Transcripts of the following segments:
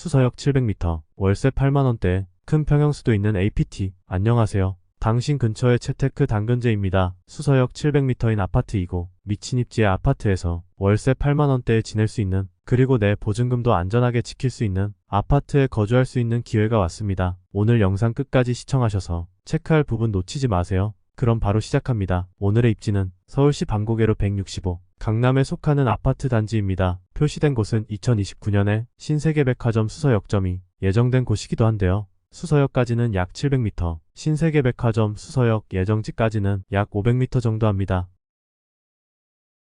수서역 700m, 월세 8만원대, 큰 평형수도 있는 APT. 안녕하세요. 당신 근처의 채테크 당근제입니다. 수서역 700m인 아파트이고 미친 입지의 아파트에서 월세 8만원대에 지낼 수 있는 그리고 내 보증금도 안전하게 지킬 수 있는 아파트에 거주할 수 있는 기회가 왔습니다. 오늘 영상 끝까지 시청하셔서 체크할 부분 놓치지 마세요. 그럼 바로 시작합니다. 오늘의 입지는 서울시 방고개로 165, 강남에 속하는 아파트 단지입니다. 표시된 곳은 2029년에 신세계백화점 수서역점이 예정된 곳이기도 한데요. 수서역까지는 약 700m, 신세계백화점 수서역 예정지까지는 약 500m 정도 합니다.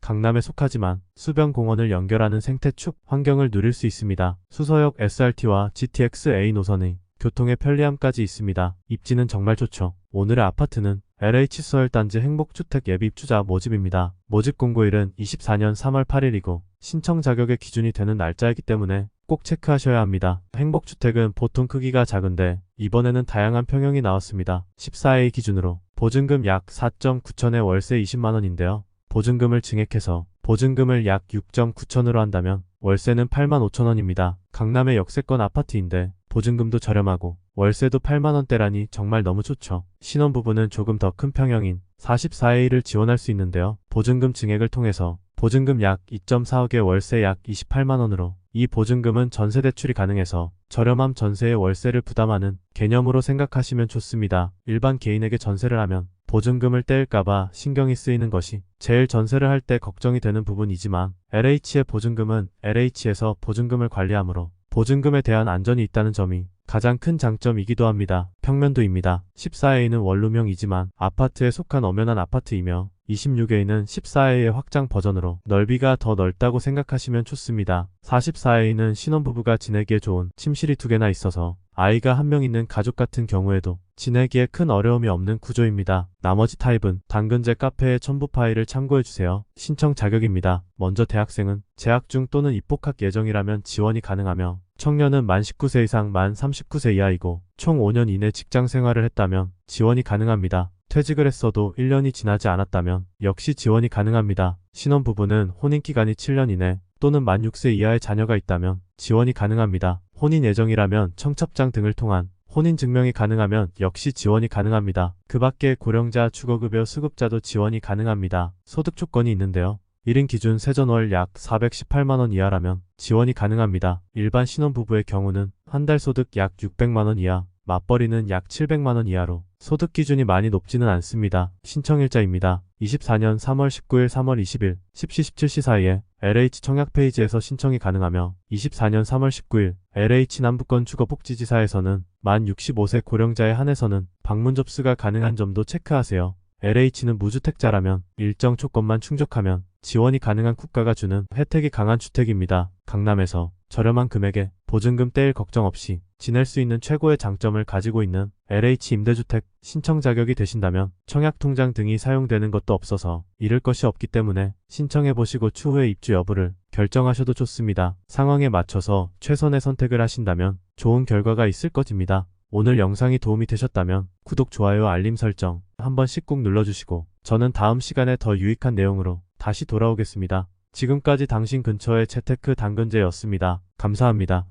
강남에 속하지만 수변 공원을 연결하는 생태축 환경을 누릴 수 있습니다. 수서역 SRT와 GTX-A 노선의 교통의 편리함까지 있습니다. 입지는 정말 좋죠. 오늘의 아파트는 LH 수서열단지 행복주택 예비 입주자 모집입니다. 모집 공고일은 24년 3월 8일이고 신청 자격의 기준이 되는 날짜이기 때문에 꼭 체크하셔야 합니다. 행복주택은 보통 크기가 작은데 이번에는 다양한 평형이 나왔습니다. 14A 기준으로 보증금 약 4.9천에 월세 20만원인데요. 보증금을 증액해서 보증금을 약 6.9천으로 한다면 월세는 8만 5천원입니다. 강남의 역세권 아파트인데 보증금도 저렴하고 월세도 8만원대라니 정말 너무 좋죠. 신혼부부는 조금 더 큰 평형인 44A를 지원할 수 있는데요. 보증금 증액을 통해서 보증금 약 2.4억에 월세 약 28만원으로 이 보증금은 전세 대출이 가능해서 저렴함 전세의 월세를 부담하는 개념으로 생각하시면 좋습니다. 일반 개인에게 전세를 하면 보증금을 떼일까봐 신경이 쓰이는 것이 제일 전세를 할 때 걱정이 되는 부분이지만 LH의 보증금은 LH에서 보증금을 관리하므로 보증금에 대한 안전이 있다는 점이 가장 큰 장점이기도 합니다. 평면도입니다. 14A는 원룸형이지만 아파트에 속한 엄연한 아파트이며 26A는 14A의 확장 버전으로 넓이가 더 넓다고 생각하시면 좋습니다. 44A는 신혼부부가 지내기에 좋은 침실이 두 개나 있어서 아이가 한 명 있는 가족 같은 경우에도 지내기에 큰 어려움이 없는 구조입니다. 나머지 타입은 당근제 카페의 첨부 파일을 참고해주세요. 신청 자격입니다. 먼저 대학생은 재학 중 또는 입복학 예정이라면 지원이 가능하며 청년은 만 19세 이상 만 39세 이하이고 총 5년 이내 직장 생활을 했다면 지원이 가능합니다. 퇴직을 했어도 1년이 지나지 않았다면 역시 지원이 가능합니다. 신혼부부는 혼인기간이 7년 이내 또는 만 6세 이하의 자녀가 있다면 지원이 가능합니다. 혼인 예정이라면 청첩장 등을 통한 혼인 증명이 가능하면 역시 지원이 가능합니다. 그 밖에 고령자, 주거급여 수급자도 지원이 가능합니다. 소득 조건이 있는데요. 1인 기준 세전월 약 418만원 이하라면 지원이 가능합니다. 일반 신혼부부의 경우는 한 달 소득 약 600만원 이하, 맞벌이는 약 700만원 이하로 소득 기준이 많이 높지는 않습니다. 신청일자입니다. 24년 3월 19일 3월 20일 10시 17시 사이에 LH 청약 페이지에서 신청이 가능하며 24년 3월 19일 LH 남부권 주거복지지사에서는 만 65세 고령자에 한해서는 방문 접수가 가능한 점도 체크하세요. LH는 무주택자라면 일정 조건만 충족하면 지원이 가능한 국가가 주는 혜택이 강한 주택입니다. 강남에서 저렴한 금액에 보증금 떼일 걱정 없이 지낼 수 있는 최고의 장점을 가지고 있는 LH 임대주택 신청 자격이 되신다면 청약통장 등이 사용되는 것도 없어서 잃을 것이 없기 때문에 신청해보시고 추후에 입주 여부를 결정하셔도 좋습니다. 상황에 맞춰서 최선의 선택을 하신다면 좋은 결과가 있을 것입니다. 오늘 영상이 도움이 되셨다면 구독, 좋아요, 알림 설정 한 번씩 꾹 눌러주시고 저는 다음 시간에 더 유익한 내용으로 다시 돌아오겠습니다. 지금까지 당신 근처의 채테크 당근제였습니다. 감사합니다.